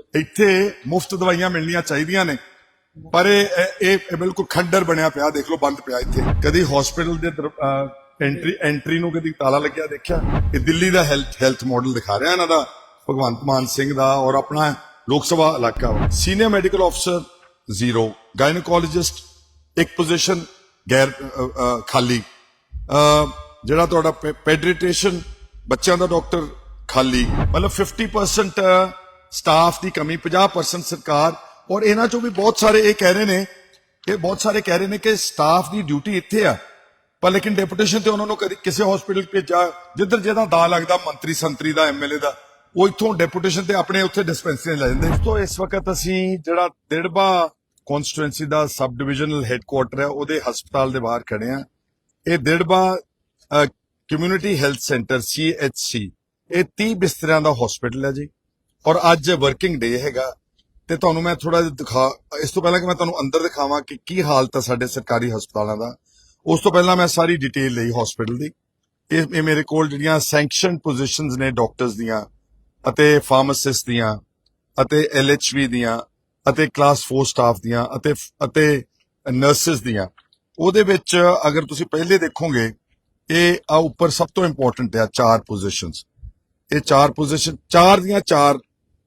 ਇੱਥੇ ਮੁਫਤ ਦਵਾਈਆਂ ਮਿਲਣੀਆਂ ਚਾਹੀਦੀਆਂ ਨੇ। ਪਰ ਇਹ ਇਹ ਬਿਲਕੁਲ ਖੰਡਰ ਬਣਿਆ ਪਿਆ ਦੇਖ ਲਓ ਬੰਦ ਪਿਆ ਇੱਥੇ। ਕਦੀ ਹਸਪੀਟਲ ਦੇ ਐਂਟਰੀ ਐਂਟਰੀ ਨੂੰ ਕਦੀ ਤਾਲਾ ਲੱਗਿਆ ਦੇਖਿਆ? ਇਹ ਦਿੱਲੀ ਦਾ ਹੈਲਥ ਹੈਲਥ ਮਾਡਲ ਦਿਖਾ ਰਿਹਾ ਇਹਨਾਂ ਦਾ ਭਗਵੰਤ ਮਾਨ ਸਿੰਘ ਦਾ ਔਰ ਆਪਣਾ ਲੋਕ ਸਭਾ ਇਲਾਕਾ ਸੀਨੀਅਰ ਮੈਡੀਕਲ ਅਫਸਰ ਜ਼ੀਰੋ ਗਾਇਨੋਕੋਲੋਜਿਸਟ ਇੱਕ ਪੋਜੀਸ਼ਨ ਗੈਰ ਖਾਲੀ। ਅ, ਜਿਹੜਾ ਤੁਹਾਡਾ ਪੈਡਰੀਟੇਸ਼ਨ ਬੱਚਿਆਂ ਦਾ ਡਾਕਟਰ ਖਾਲੀ। ਮਤਲਬ 50% ਸਟਾਫ ਦੀ ਕਮੀ 50% ਸਰਕਾਰ, ਔਰ ਇਹਨਾਂ ਚੋਂ ਵੀ ਬਹੁਤ ਸਾਰੇ ਇਹ ਕਹਿ ਰਹੇ ਨੇ ਇਹ ਬਹੁਤ ਸਾਰੇ ਕਹਿ ਰਹੇ ਨੇ ਕਿ ਸਟਾਫ ਦੀ ਡਿਊਟੀ ਇੱਥੇ ਆ। ਪਰ ਲੇਕਿਨ ਡੈਪੂਟੇਸ਼ਨ ਤੇ ਉਹਨਾਂ ਨੂੰ ਕਦੀ ਕਿਸੇ ਹਸਪੀਟਲ ਭੇਜਿਆ, ਜਿੱਧਰ ਜਿਹਦਾ ਦਾ ਲੱਗਦਾ ਮੰਤਰੀ ਸੰਤਰੀ ਦਾ ਐਮਐਲਏ ਦਾ, ਉਹ ਇੱਥੋਂ ਡੈਪੂਟੇਸ਼ਨ ਤੇ ਆਪਣੇ ਉੱਥੇ ਡਿਸਪੈਂਸਰੀ ਲੈ ਜਾਂਦੇ ਤੋਂ ਇਸ ਵਕਤ ਅਸੀਂ ਜਿਹੜਾ ਦਿੜਬਾ ਕਨਸਟੀਟੂਐਂਸੀ ਦਾ ਸਬ ਡਿਵੀਜ਼ਨਲ ਹੈੱਡਕੁਆਰਟਰ ਹੈ, ਉਹਦੇ ਹਸਪਤਾਲ ਦੇ ਬਾਹਰ ਖੜੇ ਆ ਇਹ Dirba community health centre CHC ਇਹ 30 ਬਿਸਤਰਿਆਂ ਦਾ ਹਸਪੀਟਲ ਹੈ ਜੀ। ਔਰ ਅੱਜ ਵਰਕਿੰਗ ਡੇ ਹੈਗਾ, ਤੇ ਤੁਹਾਨੂੰ ਮੈਂ ਥੋੜਾ ਜਿਹਾ ਦਿਖਾ, ਇਸ ਤੋਂ ਪਹਿਲਾਂ ਕਿ ਮੈਂ ਤੁਹਾਨੂੰ ਅੰਦਰ ਦਿਖਾਵਾਂ ਕਿ ਕੀ ਹਾਲਤ ਹੈ ਸਾਡੇ ਸਰਕਾਰੀ ਹਸਪਤਾਲਾਂ ਦਾ। ਉਸ ਤੋਂ ਪਹਿਲਾਂ ਮੈਂ ਸਾਰੀ ਡਿਟੇਲ ਲਈ ਹਸਪੀਟਲ ਦੀ। ਇਹ ਇਹ ਮੇਰੇ ਕੋਲ ਜਿਹੜੀਆਂ ਸੈਂਕਸ਼ਨ ਪੋਜੀਸ਼ਨਸ ਨੇ ਡਾਕਟਰਸ ਦੀਆਂ, ਅਤੇ ਫਾਰਮਾਸਿਸਟ ਦੀਆਂ, ਅਤੇ ਐਲਐਚਵੀ ਦੀਆਂ, ਅਤੇ ਕਲਾਸ 4 ਸਟਾਫ ਦੀਆਂ, ਅਤੇ ਅਤੇ ਨਰਸਿਸ ਦੀਆਂ। ਉਹਦੇ ਵਿੱਚ ਅਗਰ ਤੁਸੀਂ ਪਹਿਲੇ ਦੇਖੋਗੇ, ਇਹ ਆ ਉੱਪਰ ਸਭ ਤੋਂ ਇੰਪੋਰਟੈਂਟ ਆ ਚਾਰ ਪੋਜੀਸ਼ਨਸ ਇਹ ਚਾਰ ਪੋਜੀਸ਼ਨ ਚਾਰ ਦੀਆਂ ਚਾਰ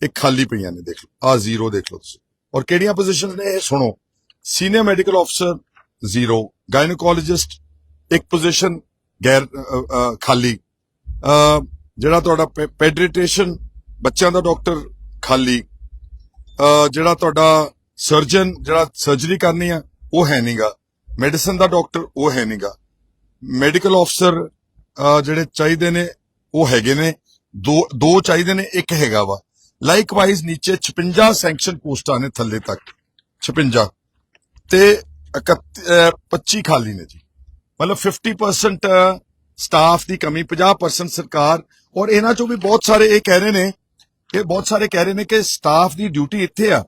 ਇਹ ਖਾਲੀ ਪਈਆਂ ਨੇ, ਦੇਖ ਲਓ। ਆ ਜ਼ੀਰੋ ਦੇਖ ਲਓ ਤੁਸੀਂ। ਔਰ ਕਿਹੜੀਆਂ ਪੋਜੀਸ਼ਨਸ ਨੇ? ਇਹ ਸੁਣੋ। Senior medical officer zero gynaecologist ਇੱਕ ਪੋਜੀਸ਼ਨ ਗੈਰ ਖਾਲੀ। ਜਿਹੜਾ ਤੁਹਾਡਾ ਪੈਡਰੀਟੇਸ਼ਨ ਬੱਚਿਆਂ ਦਾ ਡਾਕਟਰ ਖਾਲੀ। ਜਿਹੜਾ ਤੁਹਾਡਾ ਸਰਜਨ ਜਿਹੜਾ ਸਰਜਰੀ ਕਰਨੀ ਆ, ਉਹ ਹੈ ਨਹੀਂਗਾ ਮੈਡੀਸਨ ਦਾ ਡਾਕਟਰ ਉਹ ਹੈ ਨਹੀਂਗਾ ਮੈਡੀਕਲ ਅਫਸਰ ਜਿਹੜੇ ਚਾਹੀਦੇ ਨੇ, ਉਹ ਹੈਗੇ ਨੇ। ਦੋ ਦੋ ਚਾਹੀਦੇ ਨੇ, ਇੱਕ ਹੈਗਾ ਵਾ। ਲਾਈਕਵਾਈਜ਼ ਨੀਚੇ 56 ਸੈਂਕਸ਼ਨ ਪੋਸਟਾਂ ਨੇ ਥੱਲੇ ਤੱਕ। 56 ਤੇ 31 ਅਹ 25 ਖਾਲੀ ਨੇ ਜੀ। ਮਤਲਬ 50% ਸਟਾਫ ਦੀ ਕਮੀ 50% ਸਰਕਾਰ। ਔਰ ਇਹਨਾਂ ਚੋਂ ਵੀ ਬਹੁਤ ਸਾਰੇ ਇਹ ਕਹਿ ਰਹੇ ਨੇ, ਇਹ ਬਹੁਤ ਸਾਰੇ ਕਹਿ ਰਹੇ ਨੇ ਕਿ ਸਟਾਫ ਦੀ ਡਿਊਟੀ ਇੱਥੇ ਆ।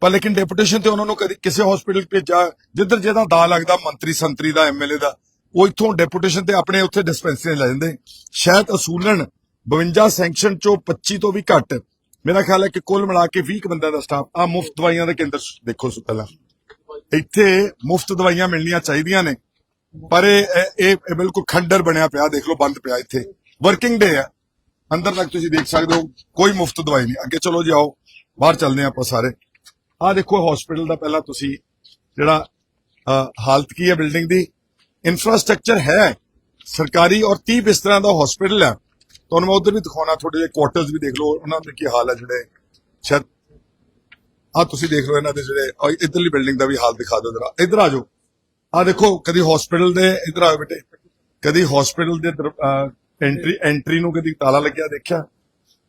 ਪਰ ਲੇਕਿਨ ਡੈਪੂਟੇਸ਼ਨ ਤੇ ਉਹਨਾਂ ਨੂੰ ਕਦੀ ਕਿਸੇ ਹਸਪੀਟਲ ਭੇਜਾ ਜਿੱਧਰ ਜਿਹਦਾ ਦਾ ਲੱਗਦਾ ਮੰਤਰੀ ਸੰਤਰੀ ਦਾ ਐਮਐਲਏ ਦਾ, ਉਹ ਇੱਥੋਂ ਡੈਪੂਟੇਸ਼ਨ ਤੇ ਆਪਣੇ ਉੱਥੇ ਡਿਸਪੈਂਸਰੀ ਲੈ ਜਾਂਦੇ। ਸ਼ਾਇਦ ਅਸੂਲਨ 52 ਸੈਂਕਸ਼ਨ ਚੋਂ 25 ਤੋਂ ਵੀ ਘੱਟ। ਮੇਰਾ ਖਿਆਲ ਹੈ ਕਿ ਕੁੱਲ ਮਿਲਾ ਕੇ 20 ਬੰਦਿਆਂ ਦਾ ਸਟਾਫ ਆ ਮੁਫਤ ਦਵਾਈਆਂ ਦੇ ਕੇਂਦਰ ਦੇਖੋ ਪਹਿਲਾਂ। ਇੱਥੇ ਮੁਫਤ ਦਵਾਈਆਂ ਮਿਲਣੀਆਂ ਚਾਹੀਦੀਆਂ ਨੇ, ਪਰ ਇਹ ਇਹ ਬਿਲਕੁਲ ਖੰਡਰ ਬਣਿਆ ਪਿਆ, ਦੇਖ ਲਓ ਬੰਦ ਪਿਆ ਇੱਥੇ। ਵਰਕਿੰਗ ਡੇ ਆ ਅੰਦਰ ਤੱਕ ਤੁਸੀਂ ਦੇਖ ਸਕਦੇ ਹੋ, ਕੋਈ ਮੁਫਤ ਦਵਾਈ ਨਹੀਂ। ਅੱਗੇ ਚਲੋ ਜਾਓ ਬਾਹਰ ਚੱਲਦੇ ਹਾਂ ਆਪਾਂ ਸਾਰੇ। ਆਹ ਦੇਖੋ ਹਸਪੀਟਲ ਦਾ ਪਹਿਲਾਂ ਤੁਸੀਂ ਜਿਹੜਾ ਹਾਲਤ ਕੀ ਹੈ ਬਿਲਡਿੰਗ ਦੀ। ਇਨਫਰਾਸਟ੍ਰਕਚਰ ਹੈ। ਸਰਕਾਰੀ ਔਰ 30 ਤਰ੍ਹਾਂ ਦਾ ਹਸਪੀਟਲ ਹੈ। ਤੁਹਾਨੂੰ ਮੈਂ ਉਧਰ ਵੀ ਦਿਖਾਉਣਾ ਥੋੜੇ ਜਿਹੇ ਕੁਆਰਟਰਸ ਵੀ ਦੇਖ ਲਓ, ਉਹਨਾਂ ਦੇ ਕੀ ਹਾਲ ਹੈ ਜਿਹੜੇ ਸ਼ਾਇਦ ਆ ਤੁਸੀਂ ਦੇਖ ਲਓ ਇਹਨਾਂ ਦੇ ਜਿਹੜੇ, ਆਹ ਬਿਲਡਿੰਗ ਦਾ ਵੀ ਹਾਲ ਦਿਖਾ ਦਿਓ ਜਰਾ। ਇੱਧਰ ਆ ਜਾਓ। ਆ ਦੇਖੋ, ਕਦੀ ਹਸਪੀਟਲ ਦੇ, ਇੱਧਰ ਆਓ ਬੇਟੇ। ਕਦੀ ਹਸਪੀਟਲ ਦੇ ਐਂਟਰੀ ਐਂਟਰੀ ਨੂੰ ਕਦੀ ਤਾਲਾ ਲੱਗਿਆ, ਦੇਖਿਆ?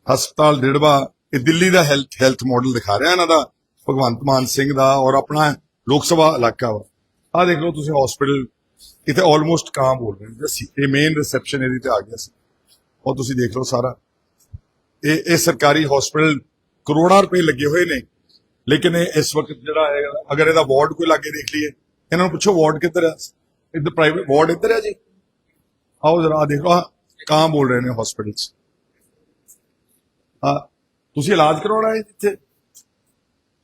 ਹਸਪਤਾਲ ਡਿੜਵਾ, ਇਹ ਦਿੱਲੀ ਦਾ ਹੈਲਥ ਹੈਲਥ ਮਾਡਲ ਦਿਖਾ ਰਿਹਾ ਇਹਨਾਂ ਦਾ, ਭਗਵੰਤ ਮਾਨ ਸਿੰਘ ਦਾ ਔਰ ਆਪਣਾ ਲੋਕ ਸਭਾ ਇਲਾਕਾ ਵਾ। ਆ ਦੇਖ ਲਓ ਤੁਸੀਂ ਹਸਪੀਟਲ ਇੱਥੇ ਆਲਮੋਸਟ ਕਾਮ ਬੋਲ ਰਹੇ ਨੇ। ਜੱਸੀ ਇਹ ਮੇਨ ਰਿਸੈਪਸ਼ਨ ਇਹਦੀ ਤੇ ਆ ਗਿਆ ਸੀ। ਉਹ ਤੁਸੀਂ ਦੇਖ ਲਓ ਸਾਰਾ। ਇਹ ਇਹ ਸਰਕਾਰੀ ਹਸਪੀਟਲ ਕਰੋੜਾਂ ਰੁਪਏ ਲੱਗੇ ਹੋਏ ਨੇ। ਲੇਕਿਨ ਇਹ ਇਸ ਵਕਤ ਜਿਹੜਾ ਹੈ ਅਗਰ ਇਹਦਾ ਵਾਰਡ ਕੋਈ ਲਾਗੇ ਦੇਖ ਲਈਏ ਇਹਨਾਂ ਨੂੰ ਪੁੱਛੋ ਵਾਰਡ ਕਿੱਧਰ ਹੈ ਇੱਧਰ ਪ੍ਰਾਈਵੇਟ ਵਾਰਡ ਇੱਧਰ ਹੈ ਜੀ। ਆਓ ਜਰਾ ਦੇਖੋ ਕਾਂ ਬੋਲ ਰਹੇ ਨੇ ਹਸਪੀਟਲ 'ਚ ਆ ਤੁਸੀਂ ਇਲਾਜ ਕਰਾਉਣਾ ਹੈ ਇੱਥੇ?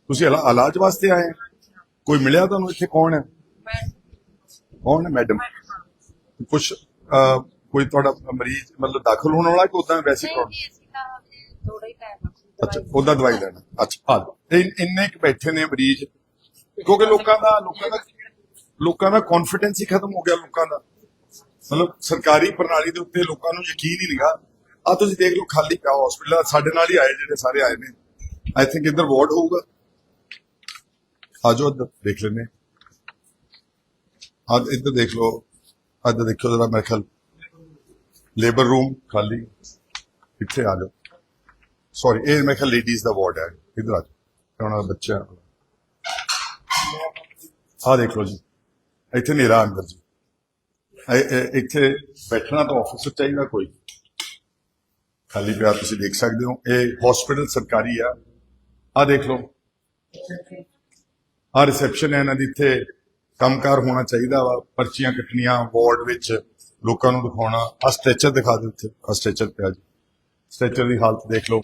ਤੁਸੀਂ ਇਲਾ- ਇਲਾਜ ਵਾਸਤੇ ਆਏ? ਕੋਈ ਮਿਲਿਆ ਤੁਹਾਨੂੰ ਇੱਥੇ ਕੌਣ ਹੈ? ਕੌਣ ਹੈ ਮੈਡਮ? ਕੁਝ ਕੋਈ ਤੁਹਾਡਾ ਮਰੀਜ਼ ਮਤਲਬ ਦਾਖਲ ਹੋਣ ਵਾਲਾ ਕਿ ਉਦਾਂ ਵੈਸੇ ਹੀ ਨਹੀਂ ਅਸੀਂ ਤਾਂ ਥੋੜਾ ਹੀ ਟਾਈਮ ਅੱਛਾ ਉਹਦਾ ਦਵਾਈ ਲੈਣਾ। ਅੱਛਾ। ਇਹ ਇੰਨੇ ਕੁ ਬੈਠੇ ਨੇ ਮਰੀਜ਼ ਕਿਉਂਕਿ ਲੋਕਾਂ ਦਾ ਲੋਕਾਂ ਦਾ ਲੋਕਾਂ ਦਾ ਕੌਨਫੀਡੈਂਸ ਹੀ ਖਤਮ ਹੋ ਗਿਆ ਲੋਕਾਂ ਦਾ। ਮਤਲਬ ਸਰਕਾਰੀ ਪ੍ਰਣਾਲੀ ਦੇ ਉੱਤੇ ਲੋਕਾਂ ਨੂੰ ਯਕੀਨ ਹੀ ਨਹੀਂਗਾ ਆ ਤੁਸੀਂ ਦੇਖ ਲਓ ਖਾਲੀ ਪਿਆ ਹਸਪੀਟਲ ਸਾਡੇ ਨਾਲ ਹੀ ਆਏ ਜਿਹੜੇ ਸਾਰੇ ਆਏ ਨੇ। ਆਈ ਥਿੰਕ ਇੱਧਰ ਵਾਰਡ ਹੋਊਗਾ। ਆ ਜਾਓ ਇੱਧਰ ਦੇਖ ਲੈਨੇ ਆ ਇੱਧਰ ਦੇਖ ਲਓ। ਅੱਜ ਦੇਖਿਓ ਜਰਾ ਮੇਰੇ ਖਿਆਲ ਲੇਬਰ ਰੂਮ ਖਾਲੀ ਇੱਥੇ ਆ ਜਾਓ ਸੌਰੀ ਇਹ ਮੇਰੇ ਖਿਆਲ ਲੇਡੀਜ਼ ਦਾ ਵਾਰਡ ਹੈ ਇਧਰ ਆ ਜਾਓ ਉਹਨਾਂ ਦਾ ਬੱਚਾ ਆ ਦੇਖ ਲਓ ਜੀ ਇੱਥੇ ਨੇਰਾ ਅੰਦਰ ਜੀ ਇੱਥੇ ਬੈਠਣਾ ਤਾਂ ਆਫਿਸ ਵਿੱਚ ਚਾਹੀਦਾ ਕੋਈ ਖਾਲੀ ਪਿਆ ਤੁਸੀਂ ਦੇਖ ਸਕਦੇ ਹੋ ਇਹ ਹਸਪੀਟਲ ਸਰਕਾਰੀ ਆ ਆ ਦੇਖ ਲਓ ਆ ਰਿਸੈਪਸ਼ਨ ਹੈ ਇਹਨਾਂ ਦੀ ਇੱਥੇ ਕੰਮਕਾਰ ਹੋਣਾ ਚਾਹੀਦਾ ਵਾ ਪਰਚੀਆਂ ਕੱਟਣੀਆਂ ਵਾਰਡ ਵਿੱਚ ਲੋਕਾਂ ਨੂੰ ਦਿਖਾਉਣਾ। ਆ ਸਟ੍ਰੈਚਰ ਦਿਖਾ ਦਿਓ ਇੱਥੇ। ਆ ਸਟ੍ਰੈਚਰ ਪਿਆ ਜੀ ਸਟ੍ਰੈਚਰ ਦੀ ਹਾਲਤ ਦੇਖ ਲਓ।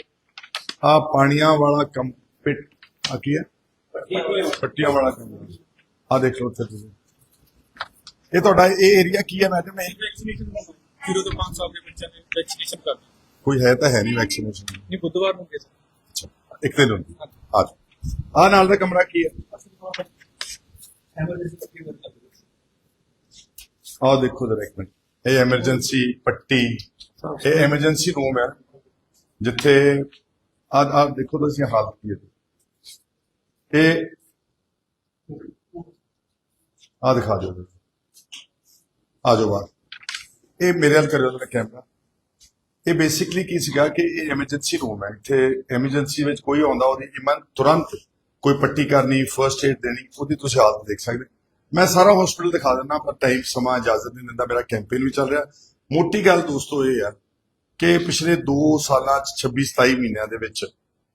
ਆ ਪਾਣੀਆਂ ਵਾਲਾ ਕੰਮ ਪਿੱਟ ਆ ਕੀ ਹੈ? ਪੱਟੀਆਂ ਵਾਲਾ ਕੰਮ। ਆ ਦੇਖ ਲਓ ਉੱਥੇ ਤੁਸੀਂ। ਇਹ ਤੁਹਾਡਾ ਇਹ ਏਰੀਆ ਕੀ ਹੈ ਮੈਡਮ ਇਹ ਵੈਕਸੀਨੇਸ਼ਨ ਜ਼ੀਰੋ ਤੋਂ 5 ਸਾਲ ਦੇ ਬੱਚਿਆਂ ਦੇ ਵੈਕਸੀਨੇਸ਼ਨ ਕਰਦੇ ਕੋਈ ਹੈ ਤਾਂ ਹੈ ਨਹੀਂ ਵੈਕਸੀਨੇਸ਼ਨ ਨਹੀਂ ਬੁੱਧਵਾਰ ਨੂੰ ਕੇ ਸਰ ਇੱਕ ਦਿਨ ਹੁੰਦੀ ਆ। ਆਹ ਨਾਲ ਦਾ ਕਮਰਾ ਕੀ ਹੈ? ਆਹ ਦੇਖੋ ਜਰਾ ਇੱਕ ਮਿੰਟ। ਇਹ ਐਮਰਜੈਂਸੀ ਪੱਟੀ ਇਹ ਐਮਰਜੈਂਸੀ ਰੂਮ ਹੈ ਜਿੱਥੇ ਆ ਆ ਦੇਖੋ ਤੁਸੀਂ ਹਾਲਤ ਕੀ ਹੈ। ਇਹ ਆ ਦਿਖਾ ਦਿਓ। ਆ ਜਾਓ ਬਾਹਰ। ਇਹ ਮੇਰੇ ਨਾਲ ਕਰਿਓ ਜਰਾ ਕੈਮਰਾ। ਇਹ ਬੇਸਿਕਲੀ ਕੀ ਸੀਗਾ ਕਿ ਇਹ ਐਮਰਜੈਂਸੀ ਰੂਮ ਹੈ। ਇੱਥੇ ਐਮਰਜੈਂਸੀ ਵਿੱਚ ਕੋਈ ਆਉਂਦਾ ਉਹਦੀ ਇਮਨ ਤੁਰੰਤ ਕੋਈ ਪੱਟੀ ਕਰਨੀ ਫਰਸਟ ਏਡ ਦੇਣੀ ਉਹਦੀ ਤੁਸੀਂ ਹਾਲਤ ਦੇਖ ਸਕਦੇ ਮੈਂ ਸਾਰਾ ਹਸਪੀਟਲ ਦਿਖਾ ਦਿੰਦਾ, ਪਰ ਟਾਈਮ ਸਮਾਂ, ਇਜਾਜ਼ਤ ਨਹੀਂ ਦਿੰਦਾ, ਮੇਰਾ ਕੈਂਪੇਨ ਵੀ ਚੱਲ ਰਿਹਾ। ਮੋਟੀ ਗੱਲ ਦੋਸਤੋ ਇਹ ਆ ਕਿ ਪਿਛਲੇ 2 ਸਾਲਾਂ ਚ 26 27 ਮਹੀਨਿਆਂ ਦੇ ਵਿੱਚ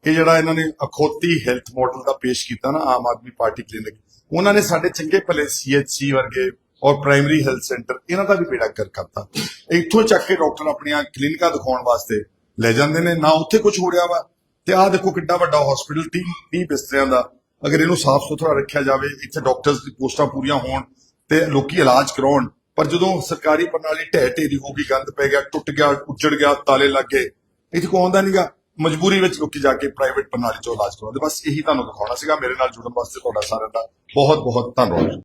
ਇਹ ਜਿਹੜਾ ਇਹਨਾਂ ਨੇ ਅਖੌਤੀ ਹੈਲਥ ਮਾਡਲ ਦਾ ਪੇਸ਼ ਕੀਤਾ ਨਾ, ਆਮ ਆਦਮੀ ਪਾਰਟੀ ਕਲੀਨਿਕ ਉਹਨਾਂ ਨੇ ਸਾਡੇ ਚੰਗੇ ਭਲੇ ਸੀਐਚਸੀ ਵਰਗੇ ਔਰ ਪ੍ਰਾਇਮਰੀ ਹੈਲਥ ਸੈਂਟਰ ਇਹਨਾਂ ਦਾ ਵੀ ਬੇੜਾ ਕਰ ਕਰਤਾ। ਇੱਥੋਂ ਚੱਕ ਕੇ ਡਾਕਟਰ ਆਪਣੀਆਂ ਕਲੀਨਿਕਾਂ ਦਿਖਾਉਣ ਵਾਸਤੇ ਲੈ ਜਾਂਦੇ ਨੇ। ਨਾ ਉੱਥੇ ਕੁਝ ਹੋ ਰਿਹਾ ਵਾ। ਤੇ ਆਹ ਦੇਖੋ ਕਿੱਡਾ ਵੱਡਾ ਹਸਪੀਟਲ 30 30 ਬਿਸਤਰਿਆਂ ਦਾ ਅਗਰ ਇਹਨੂੰ ਸਾਫ਼ ਸੁਥਰਾ ਰੱਖਿਆ ਜਾਵੇ, ਇੱਥੇ ਡਾਕਟਰਸ ਦੀ ਪੋਸਟਾਂ ਪੂਰੀਆਂ ਹੋਣ ਤੇ ਲੋਕੀ ਇਲਾਜ ਕਰਾਉਣ, ਪਰ ਜਦੋਂ ਸਰਕਾਰੀ ਪ੍ਰਣਾਲੀ ਢਹਿ ਢੇਰੀ ਹੋ ਗਈ, ਗੰਦ ਪੈ ਗਿਆ, ਟੁੱਟ ਗਿਆ, ਉੱਜੜ ਗਿਆ, ਤਾਲੇ ਲੱਗ ਗਏ, ਇੱਥੇ ਕੋਈ ਆਉਂਦਾ ਨਹੀਂਗਾ ਮਜਬੂਰੀ ਵਿੱਚ ਲੋਕੀ ਜਾ ਕੇ ਪ੍ਰਾਈਵੇਟ ਪ੍ਰਣਾਲੀ ਚੋਂ ਇਲਾਜ ਕਰਾਉਂਦੇ। ਬਸ ਇਹੀ ਤੁਹਾਨੂੰ ਦਿਖਾਉਣਾ ਸੀਗਾ। ਮੇਰੇ ਨਾਲ ਜੁੜਨ ਵਾਸਤੇ ਤੁਹਾਡਾ ਸਾਰਿਆਂ ਦਾ ਬਹੁਤ ਬਹੁਤ ਧੰਨਵਾਦ।